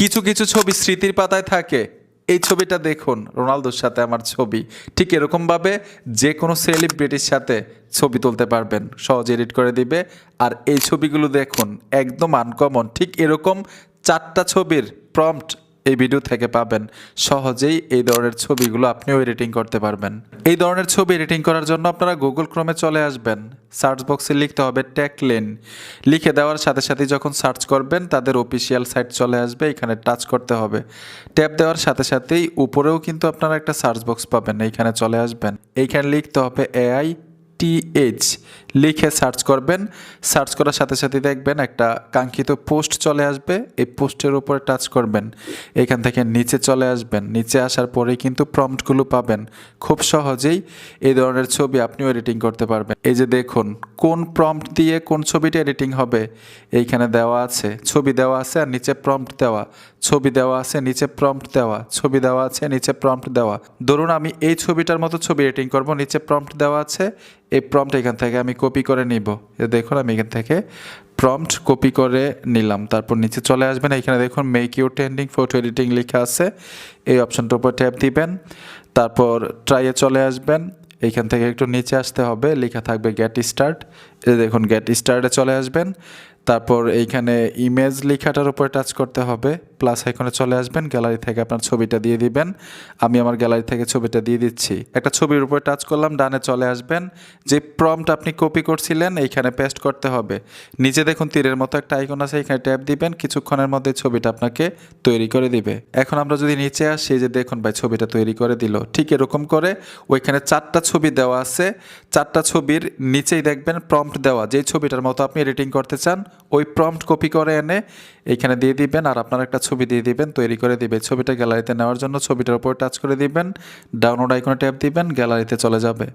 কিছু কিছু ছবি স্মৃতির পাতায় থাকে। এই ছবিটা দেখুন, রোনালদোর সাথে আমার ছবি। ঠিক এরকমভাবে যে কোনো সেলিব্রিটির সাথে ছবি তুলতে পারবেন। সহজ এডিট করে দিবে। আর এই ছবিগুলো দেখুন, একদম আনকমন ঠিক এরকম চারটা ছবির প্রম্পট এই ভিডিও থেকে পাবেন। সহজেই এই ধরনের ছবিগুলো আপনিও এডিটিং করতে পারবেন। এই ধরনের ছবি এডিটিং করার জন্য আপনারা গুগল ক্রমে চলে আসবেন। সার্চ বক্সে লিখতে হবে ট্যাকলেন লিখে দেওয়ার সাথে সাথে যখন সার্চ করবেন, তাদের অফিসিয়াল সাইট চলে আসবে, এখানে টাচ করতে হবে। ট্যাপ দেওয়ার সাথে সাথেই উপরেও কিন্তু আপনারা একটা সার্চ বক্স পাবেন, এইখানে চলে আসবেন। এইখানে লিখতে হবে এআই টিএইচ লিখে সার্চ করবেন। সার্চ করার সাথে সাথে দেখবেন একটা কাঙ্ক্ষিত পোস্ট চলে আসবে। এই পোস্টের উপরে টাচ করবেন। এখান থেকে নিচে চলে আসবেন। নিচে আসার পরেই কিন্তু প্রম্পটগুলো পাবেন। খুব সহজেই এই ধরনের ছবি আপনিও এডিটিং করতে পারবেন। এই যে দেখুন, কোন প্রম্পট দিয়ে কোন ছবিটা এডিটিং হবে? এইখানে দেওয়া আছে, ছবি দেওয়া আছে আর নিচে প্রম্পট দেওয়া। ছবি দেওয়া আছে, নিচে প্রম্পট দেওয়া। ছবি দেওয়া আছে, নিচে প্রম্পট দেওয়া। ধরুন আমি এই ছবিটার মতো ছবি এডিটিং করব, নিচে প্রম্পট দেওয়া আছে। এই প্রম্পট এখান থেকে আমি কপি করে নিব। এ দেখুন, আমি এখান থেকে প্রম্পট কপি করে নিলাম। তারপর নিচে চলে আসবেন। এখানে দেখুন make you trending photo editing লেখা আছে। এই অপশনটার উপর ট্যাপ দিবেন। তারপর ট্রাইয়ে চলে আসবেন। এইখান থেকে একটু নিচে আসতে হবে। লেখা থাকবে গেট স্টার্ট এই দেখুন গেট স্টার্টে চলে আসবেন। তারপর এইখানে ইমেজ লেখাটার উপর টাচ করতে হবে। প্লাস আইকনে চলে আসবেন গ্যালারি থেকে আপনার ছবিটা দিয়ে দিবেন। আমি আমার গ্যালারি থেকে ছবিটা দিয়ে দিচ্ছি। একটা ছবির উপরে টাচ করলাম, ডানে চলে আসবেন। যে প্রম্পট আপনি কপি করছিলেন, এইখানে পেস্ট করতে হবে। নিচে দেখুন, তীরের মতো একটা আইকন আছে, এখানে ট্যাপ দিবেন। কিছুক্ষণের মধ্যে ছবিটা আপনাকে তৈরি করে দিবে। এখন আমরা যদি নিচে আসি যে দেখুন ভাই, ছবিটা তৈরি করে দিল। ঠিক এরকম করে ওইখানে চারটা ছবি দেওয়া আছে। চারটা ছবির নিচেই দেখবেন প্রম্পট দেওয়া। যেই ছবিটার মতো আপনি এডিটিং করতে চান ওই প্রম্পট কপি করে এনে এখানে দিয়ে দিবেন আর আপনার একটা ছবি দিয়ে দিবেন, তৈরি করে দিবে ছবিটা গ্যালারিতে নেওয়ার জন্য ছবিটার উপর টাচ করে দিবেন ডাউনলোড আইকনে ট্যাপ দিবেন গ্যালারিতে চলে যাবে।